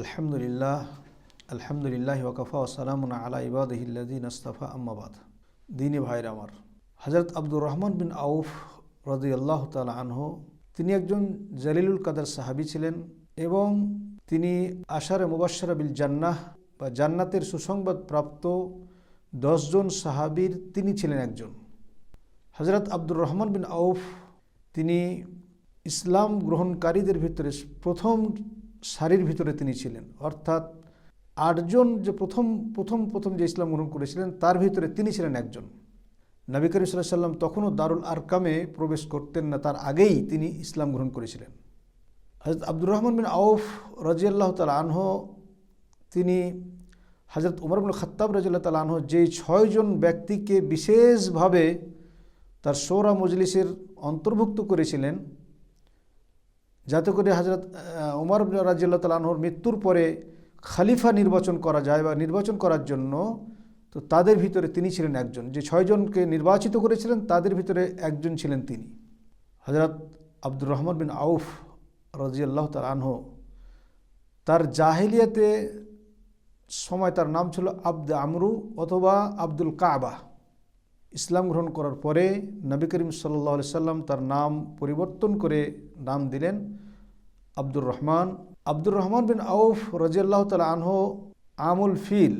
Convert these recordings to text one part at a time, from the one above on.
আলহামদুলিল্লাহ আলহামদুলিল্লাহ ওকফা ওসালামুন আলা ইবাদহিল্লাদিন আস্তাফা আম্মাবাদ দিনী ভাইর আমার হজরত আব্দুর রহমান বিন আউফ রদি আল্লাহ তালা আনহ, তিনি একজন জালিলুল কাদার সাহাবি ছিলেন এবং তিনি আশারে মুবাসারা বিল জান্নাহ বা জান্নাতের সুসংবাদ প্রাপ্ত দশজন সাহাবির তিনি ছিলেন একজন। হজরত আব্দুর রহমান বিন আউফ, তিনি ইসলাম গ্রহণকারীদের ভিতরে প্রথম সারির ভিতরে তিনি ছিলেন। অর্থাৎ আটজন যে প্রথম প্রথম প্রথম যে ইসলাম গ্রহণ করেছিলেন, তার ভিতরে তিনি ছিলেন একজন। নবী করিম সাল্লাহ সাল্লাম তখনও দারুল আরকামে প্রবেশ করতেন না, তার আগেই তিনি ইসলাম গ্রহণ করেছিলেন। হজরত আব্দুর রহমান বিন আউফ রাজিয়াল্লাহ তাল আনহ, তিনি হজরত উমর বিন খত্তাব রাজিয়াল্লাহ তাল আনহ যেই ছয়জন ব্যক্তিকে বিশেষভাবে তার সৌরা মজলিসের অন্তর্ভুক্ত করেছিলেন যাতে করে হজরত উমর রাজিয়াল্লাহ তালাহর মৃত্যুর পরে খালিফা নির্বাচন করা যায় বা নির্বাচন করার জন্য, তো তাদের ভিতরে তিনি ছিলেন একজন। যে ছয়জনকে নির্বাচিত করেছিলেন, তাদের ভিতরে একজন ছিলেন তিনি। হজরত আব্দুর রহমান বিন আউফ রাজিয়াল্লাহ তালাহ তার জাহেলিয়াতে সময় তার নাম ছিল আব্দ আমরু অথবা আব্দুল কাবা। ইসলাম গ্রহণ করার পরে নবী করিম সাল্লাহ সাল্লাম তার নাম পরিবর্তন করে নাম দিলেন আব্দুর রহমান। আব্দুর রহমান বিন আউফ রাজিয়াল্লাহ তালা আনহ আমুল ফিল,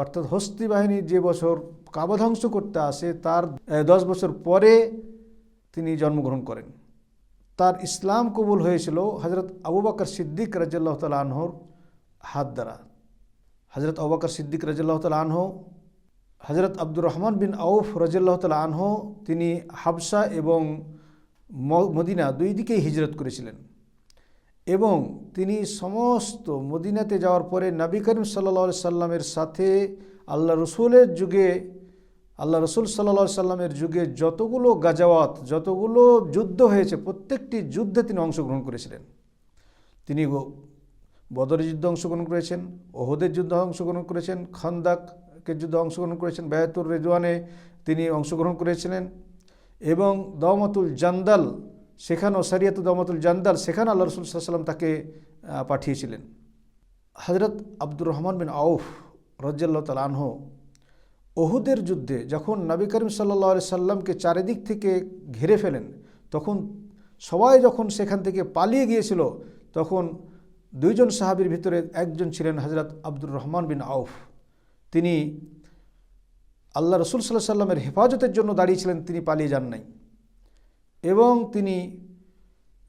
অর্থাৎ হস্তি বাহিনী যে বছর কাবা ধ্বংস করতে আসে, তার দশ বছর পরে তিনি জন্মগ্রহণ করেন। তার ইসলাম কবুল হয়েছিল হজরত আবু বাকর সিদ্দিক রাজিয়াল্লাহ তালা আনহর হাত দ্বারা। হজরত আবু বাকর সিদ্দিক রাজিয়াল্লাহ তালা আনহ হজরত আব্দুর রহমান বিন আউফ রাজিয়াল্লাহ তাল আনহ, তিনি হাবসা এবং মদিনা দুই দিকেই হিজরত করেছিলেন। এবং তিনি সমস্ত মদিনাতে যাওয়ার পরে নবী করিম সাল্লা সাল্লামের সাথে আল্লাহ রসুলের যুগে, আল্লাহ রসুল সাল্লা সাল্লামের যুগে যতগুলো গাজাওয়াত, যতগুলো যুদ্ধ হয়েছে, প্রত্যেকটি যুদ্ধে তিনি অংশগ্রহণ করেছিলেন। তিনি বদরের যুদ্ধে অংশগ্রহণ করেছেন, ওহদের যুদ্ধে অংশগ্রহণ করেছেন, খন্দাক যুদ্ধে অংশগ্রহণ করেছেন বেয়াতুর রেজওয়ানে, তিনি অংশগ্রহণ করেছিলেন। এবং দমতুল জান্দাল সেখানেও সারিয়াত দমতুল জান্দাল, সেখানে আল্লাহ রসুল সাল্লাম তাকে পাঠিয়েছিলেন। হজরত আব্দুর রহমান বিন আউফ রজ্জাল্লাহ তাল আনহ ওহুদের যুদ্ধে যখন নবী করিম সাল্লা সাল্লামকে চারিদিক থেকে ঘিরে ফেলেন, তখন সবাই যখন সেখান থেকে পালিয়ে গিয়েছিল, তখন দুইজন সাহাবির ভিতরে একজন ছিলেন হজরত আব্দুর রহমান বিন আউফ। তিনি আল্লাহ রসুল সাল্লাহ সাল্লামের হেফাজতের জন্য দাঁড়িয়েছিলেন, তিনি পালিয়ে যান নাই। এবং তিনি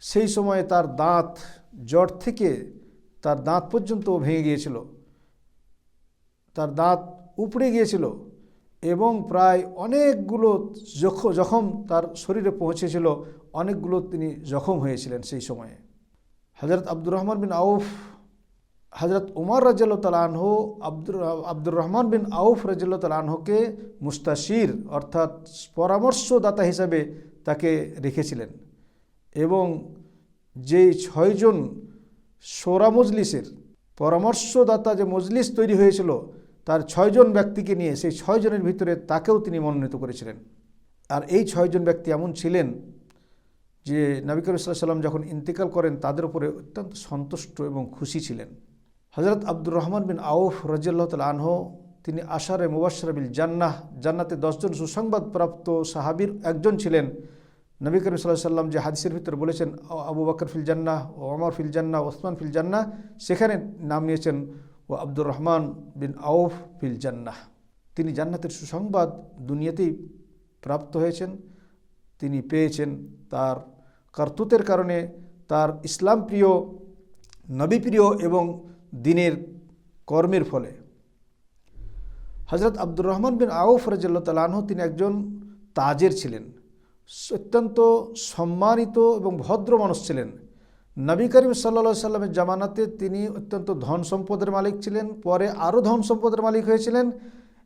সেই সময়ে তার দাঁত জট থেকে তার দাঁত পর্যন্ত ভেঙে গিয়েছিল। তার দাঁত উপড়ে গিয়েছিল এবং প্রায় অনেকগুলো জখম তার শরীরে পৌঁছেছিল, অনেকগুলো তিনি জখম হয়েছিলেন সেই সময়ে। হজরত আব্দুর রহমান বিন আউফ হজরত উমর রাজিয়াল তালাহ আব্দুর আব্দুর রহমান বিন আউফ রাজিয়াল তালাহকে মুস্তাশির, অর্থাৎ পরামর্শদাতা হিসাবে তাকে রেখেছিলেন। এবং যেই ছয়জন সোরা মজলিসের পরামর্শদাতা যে মজলিস তৈরি হয়েছিল, তার ছয়জন ব্যক্তিকে নিয়ে সেই ছয়জনের ভিতরে তাকেও তিনি মনোনীত করেছিলেন। আর এই ছয়জন ব্যক্তি এমন ছিলেন যে নবী করিম সাল্লাম যখন ইন্তেকাল করেন, তাদের উপরে অত্যন্ত সন্তুষ্ট এবং খুশি ছিলেন। হজরত আব্দুর রহমান বিন আউফ রাজিয়াল্লাহ তাল আনহ, তিনি আশারে মুবাসর বিল জান্নাহ, জান্নাতে দশজন সুসংবাদপ্রাপ্ত সাহাবির একজন ছিলেন। নবী করিম সাল্লাহ সাল্লাম যে হাদিসের ভিতরে বলেছেন, আবু বাকর ফিল জান্নাহ ও অমর ফিল জান্নাহ ওসমান ফিল জান্নাহ সেখানে নাম নিয়েছেন, ও আব্দুর রহমান বিন আউফ ফিল জান্নাহ তিনি জান্নাতের সুসংবাদ দুনিয়াতেই প্রাপ্ত হয়েছেন। তিনি পেয়েছেন তার কর্তুতের কারণে তার ইসলাম প্রিয় নবী প্রিয় এবং দিনের কর্মের ফলে। হজরত আব্দুর রহমান বিন আউফ রাজিল্লা তালাহ তিনি একজন তাজের ছিলেন। অত্যন্ত সম্মানিত এবং ভদ্র মানুষ ছিলেন। নবী করিম সাল্লা সাল্লামের জামানাতে তিনি অত্যন্ত ধন সম্পদের মালিক ছিলেন, পরে আরও ধন সম্পদের মালিক হয়েছিলেন।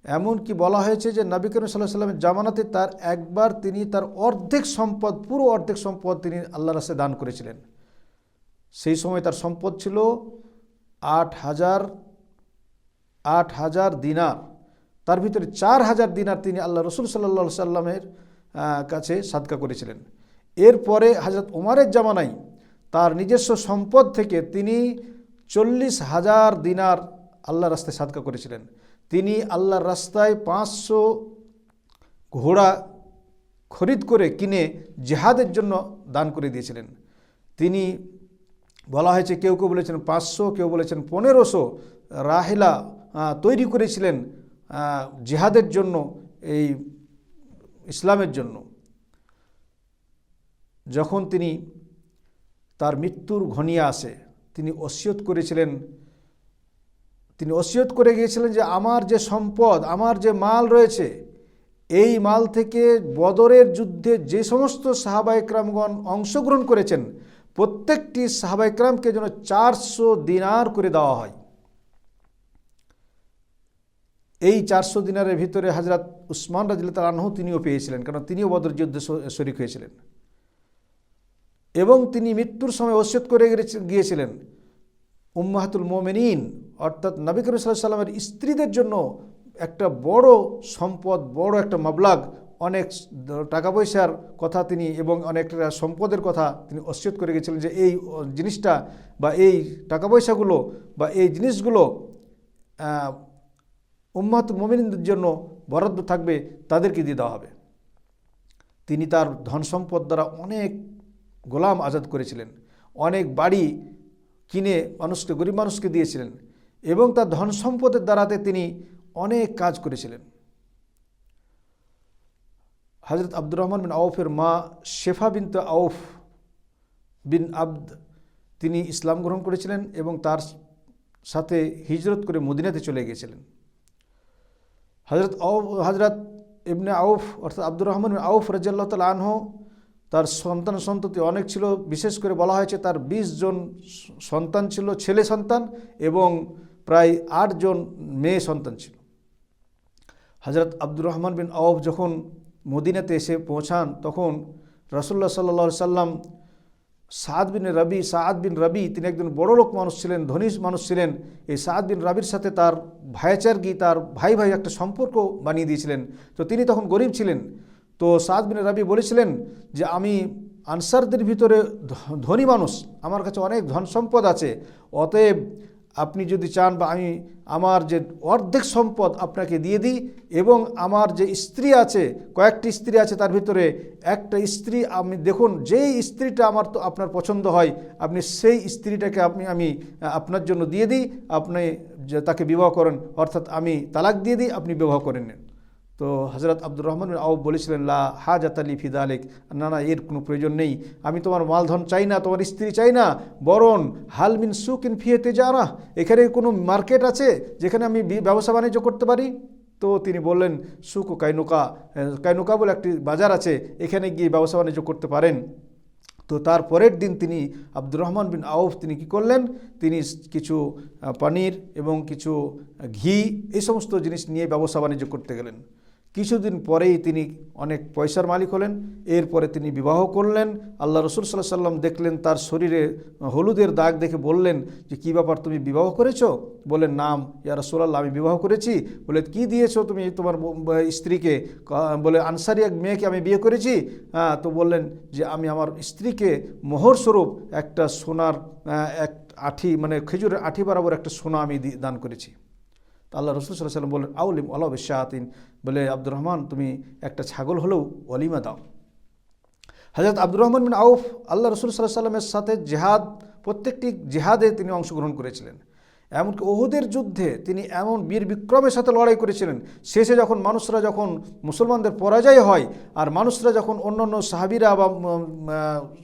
এমনকি বলা হয়েছে যে নবী করিম সাল্লাহ সাল্লামের জামানাতে তার একবার তিনি তার অর্ধেক সম্পদ, পুরো অর্ধেক সম্পদ তিনি আল্লাহ রাস্তায় দান করেছিলেন। সেই সময় তার সম্পদ ছিল আট হাজার আট হাজার দিনার। তার ভিতরে চার হাজার দিনার তিনি আল্লাহ রসুল সাল্লা সাল্লামের কাছে সাদকা করেছিলেন। এরপরে হাজরত ওমারের জামানাই তার নিজস্ব সম্পদ থেকে তিনি চল্লিশ হাজার দিনার আল্লাহ রাস্তায় সাদকা করেছিলেন। তিনি আল্লাহর রাস্তায় পাঁচশো ঘোড়া খরিদ করে কিনে জেহাদের জন্য দান করে দিয়েছিলেন। তিনি বলা হয়েছে, কেউ কেউ বলেছেন পাঁচশো, কেউ বলেছেন পনেরোশো রাহেলা তৈরি করেছিলেন জেহাদের জন্য, এই ইসলামের জন্য। যখন তিনি তার মৃত্যুর ঘনিয়ে আসে, তিনি ওসিয়ত করেছিলেন, তিনি ওসিয়ত করে গিয়েছিলেন যে আমার যে সম্পদ, আমার যে মাল রয়েছে, এই মাল থেকে বদরের যুদ্ধে যে সমস্ত সাহাবাইকরামগণ অংশগ্রহণ করেছেন প্রত্যেকটি সাহাবাইকরামকে যেন চারশো দিনার করে দেওয়া হয়। এই চারশো দিনারের ভিতরে হাজরাত উসমান রাজিল্লা তালাহ তিনিও পেয়েছিলেন, কারণ তিনিও বদর যুদ্ধে শরিক হয়েছিলেন। এবং তিনি মৃত্যুর সময় ওসিয়ত করে গিয়েছিলেন। উম্মাহাতুল মোমেনিন, অর্থাৎ নবী করিম সাল্লামের স্ত্রীদের জন্য একটা বড় সম্পদ, বড় একটা মাবলাগ অনেক টাকা পয়সার কথা তিনি এবং অনেক সম্পদের কথা তিনি অস্বীত করে গেছিলেন যে এই জিনিসটা বা এই টাকা পয়সাগুলো বা এই জিনিসগুলো উম্মাহাত মোমিনদের জন্য বরাদ্দ থাকবে তাদেরকে দিয়ে দেওয়া হবে। তিনি তার ধন সম্পদ দ্বারা অনেক গোলাম আজাদ করেছিলেন, অনেক বাড়ি কিনে মানুষকে, গরিব মানুষকে দিয়েছিলেন এবং তার ধন সম্পদের দ্বারাতে তিনি অনেক কাজ করেছিলেন। হজরত আব্দুর রহমান বিন আউফের মা শেফা বিন বিনত আউফ বিন আব্দ, তিনি ইসলাম গ্রহণ করেছিলেন এবং তার সাথে হিজরত করে মদিনাতে চলে গিয়েছিলেন। হজরত আউফ হজরত ইবনে আউফ অর্থাৎ আব্দুর রহমান বিন আউফ রাজিয়াল্লাহ তাল আনহ, তার সন্তান সন্ততি অনেক ছিল। বিশেষ করে বলা হয়েছে তার ২০ জন সন্তান ছিল, ছেলে সন্তান এবং প্রায় আটজন মেয়ে সন্তান ছিল। হজরত আব্দুর রহমান বিন আউফ যখন মদিনাতে এসে পৌঁছান, তখন রসুল্লাহ সাল্লা সাল্লাম সাদ বিন রবি, সাদ বিন রবি তিনি একজন বড় লোক মানুষ ছিলেন, ধনী মানুষ ছিলেন, এই সাদ বিন রবির সাথে তার ভাইচারগি তার ভাই ভাই একটা সম্পর্ক বানিয়ে দিয়েছিলেন। তো তিনি তখন গরিব ছিলেন। তো সাদ বিন রবি বলেছিলেন যে, আমি আনসারদের ভিতরে ধনী মানুষ, আমার কাছে অনেক ধন সম্পদ আছে, অতএব আপনি যদি চান বা আমি আমার যে অর্ধেক সম্পদ আপনাকে দিয়ে দিই এবং আমার যে স্ত্রী আছে, কয়েকটি স্ত্রী আছে তার ভিতরে একটা স্ত্রী আমি দেখুন, যেই স্ত্রীটা আমার তো আপনার পছন্দ হয়, আপনি সেই স্ত্রীটাকে আপনি, আমি আপনার জন্য দিয়ে দিই, আপনি তাকে বিবাহ করেন, অর্থাৎ আমি তালাক দিয়ে দিই, আপনি বিবাহ করে নেন। তো হজরত আব্দুর রহমান আউফ বলেছিলেন, লা হাজাত আলী ফিদা আলেক না না, এর কোনো প্রয়োজন নেই। আমি তোমার মালধন চাই না, তোমার স্ত্রী চাই না। বরং হাল মিন সুকিন ফিয়েতে যারা এখানে কোনো মার্কেট আছে যেখানে আমি ব্যবসা বাণিজ্য করতে পারি? তো তিনি বললেন, সুক ও কাইনুকা কাইনুকা বলে একটি বাজার আছে, এখানে গিয়ে ব্যবসা বাণিজ্য করতে পারেন। তো তার পরের দিন তিনি আব্দুর রহমান বিন আউফ, তিনি কি করলেন? তিনি কিছু পনির এবং কিছু ঘি, এই সমস্ত জিনিস নিয়ে ব্যবসা বাণিজ্য করতে গেলেন। কিছুদিন পরেই তিনি অনেক পয়সার মালিক হলেন, এরপরে তিনি বিবাহ করলেন। আল্লাহ রসুল সাল্লাহ সাল্লাম দেখলেন তার শরীরে হলুদের দাগ দেখে বললেন যে, কী ব্যাপার তুমি বিবাহ করেছ? বলেন নাম, ইয়া রসুল্লাহ আমি বিবাহ করেছি। বলে, কি দিয়েছ তুমি তোমার স্ত্রীকে? বলে, আনসারি এক মেয়েকে আমি বিয়ে করেছি। হ্যাঁ তো বললেন যে, আমি আমার স্ত্রীকে মোহরস্বরূপ একটা সোনার এক আঠি মানে খেজুরের আঠি বরাবর একটা সোনা আমি দান করেছি। আল্লাহ রসুল সাল্লাহ সাল্লাম বললেন, আউলিম আল্লাহ বিশ্বাহাতিন বলে, আব্দুর রহমান, তুমি একটা ছাগল হলেও অলিমা দাও। হজরত আব্দুর রহমান বিন আউফ, আল্লাহ রসুল সাল্লাহ সাল্লামের সাথে জেহাদ, প্রত্যেকটি জেহাদে তিনি অংশগ্রহণ করেছিলেন। এমনকি ওহুদের যুদ্ধে তিনি এমন বীর বিক্রমের সাথে লড়াই করেছিলেন। শেষে যখন মানুষরা যখন মুসলমানদের পরাজয় হয় আর মানুষরা যখন অন্য অন্য সাহাবিরা বা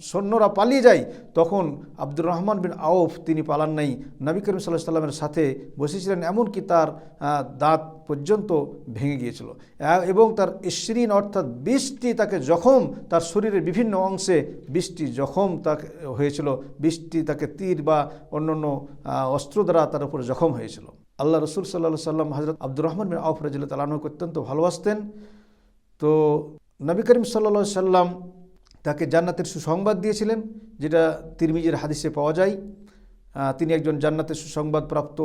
সৈন্যরা পালিয়ে যায়, তখন আব্দুর রহমান বিন আউফ তিনি পালান নাই। নবী করিম সাল্লাহ সাল্লামের সাথে বসেছিলেন এমনকি তার দাঁত পর্যন্ত ভেঙে গিয়েছিল। এবং তার ইশ্রিন অর্থাৎ বৃষ্টি তাকে জখম, তার শরীরের বিভিন্ন অংশে বৃষ্টি জখম তাকে হয়েছিল। বৃষ্টি তাকে তীর বা অন্যান্য অস্ত্র দ্বারা তার উপরে জখম হয়েছিল। আল্লাহ রসুল সাল্লাহ সাল্লাম হজরত আব্দুর রহমান বিন আউফ রাজিল্লা তালাহকে অত্যন্ত ভালোবাসতেন। তো নবী করিম সাল্লা সাল্লাম তাকে জান্নাতের সুসংবাদ দিয়েছিলেন, যেটা তিরমিজের হাদিসে পাওয়া যায়। তিনি একজন জান্নাতের সুসংবাদ প্রাপ্ত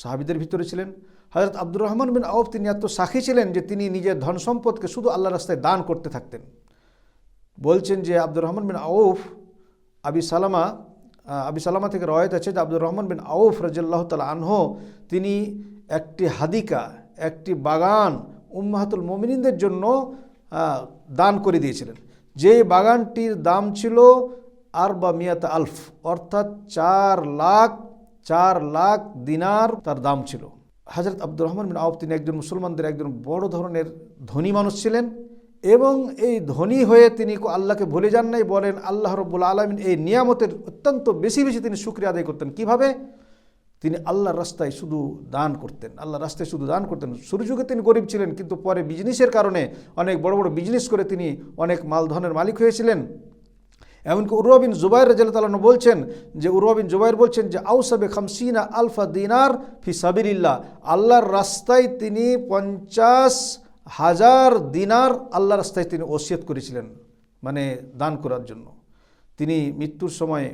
সাহাবিদের ভিতরে ছিলেন। হজরত আব্দুর রহমান বিন আউফ তিনি এত সাক্ষী ছিলেন যে তিনি নিজের ধন সম্পদকে শুধু আল্লাহ রাস্তায় দান করতে থাকতেন। বলছেন যে আব্দুর রহমান বিন আউফ, আবি সালামা আবি সালামা থেকে রয়েত আছে যে আব্দুর রহমান বিন আউফ রাজিয়াল্লাহ তাল আনহ, তিনি একটি হাদিকা, একটি বাগান উম্মাহাতুল মোমিনদের জন্য দান করে দিয়েছিলেন। যে বাগানটির দাম ছিল আর বা মিয়াত আলফ, অর্থাৎ চার লাখ চার লাখ দিনার তার দাম ছিল। হাজরত আব্দুর রহমান বিন আউফ, তিনি একজন মুসলমানদের একজন বড় ধরনের ধনী মানুষ ছিলেন। এবং এই ধনী হয়ে তিনি আল্লাহকে ভুলে যান নাই, বলেন আল্লাহ রব্বুল আলমিন এই নিয়ামতের অত্যন্ত বেশি বেশি তিনি শুক্রিয়া আদায় করতেন। কীভাবে? তিনি আল্লাহর রাস্তায় শুধু দান করতেন, আল্লাহর রাস্তায় শুধু দান করতেন। শুরু যুগে তিনি গরিব ছিলেন, কিন্তু পরে বিজনেসের কারণে অনেক বড় বড় বিজনেস করে তিনি অনেক মালধনের মালিক হয়েছিলেন। এমনকি উরবিন জুবাইর রাজিয়াল বলছেন যে উরবিন জুবাইর বলছেন যে আউসাবে খামসিনা আলফা দিনার ফি সাবিরিল্লাহ আল্লাহর রাস্তায় তিনি পঞ্চাশ হাজার দিনার আল্লাহর রাস্তায় তিনি ওসিয়ত করেছিলেন মানে দান করার জন্য। তিনি মৃত্যুর সময়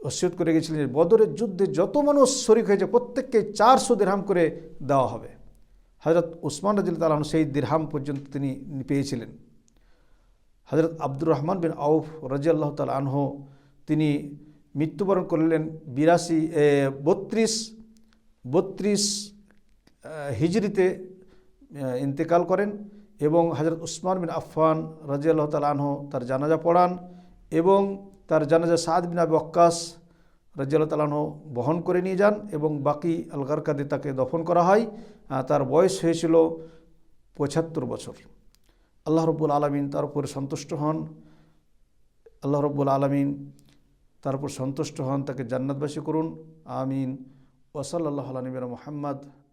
ওসিয়ত করে গেছিলেন বদরের যুদ্ধে যত মানুষ শরিক হয়েছে প্রত্যেককে চারশো দিরহাম করে দেওয়া হবে। হজরত উসমান রাজিল তালাহন সেই দিরহাম পর্যন্ত তিনি পেয়েছিলেন। হজরত আব্দুর রহমান বিন আউফ রাজিয়াল্লাহ তাল আনহ তিনি মৃত্যুবরণ করলেন বিরাশি বত্রিশ বত্রিশ হিজরিতে আহ, ইন্তেকাল করেন এবং হজরত উসমান বিন আফফান রাজিয়াল্লাহ তাল আনহ তার জানাজা পড়ান এবং তার জানাজা সাদ বিন আবি অক্কাস রাজিয়াল্লাহ তালাহ বহন করে নিয়ে যান এবং বাকি আলগারকাদে তাকে দফন করা হয়। তার বয়স হয়েছিল পঁচাত্তর বছর। আল্লাহ রব্বুল আলমিন তার উপরে সন্তুষ্ট হন। আল্লাহ রব্বুল আলমিন তার উপর সন্তুষ্ট হন। তাকে জান্নাতবাসী করুন। আমিন। ওসল আল্লাহ নবীর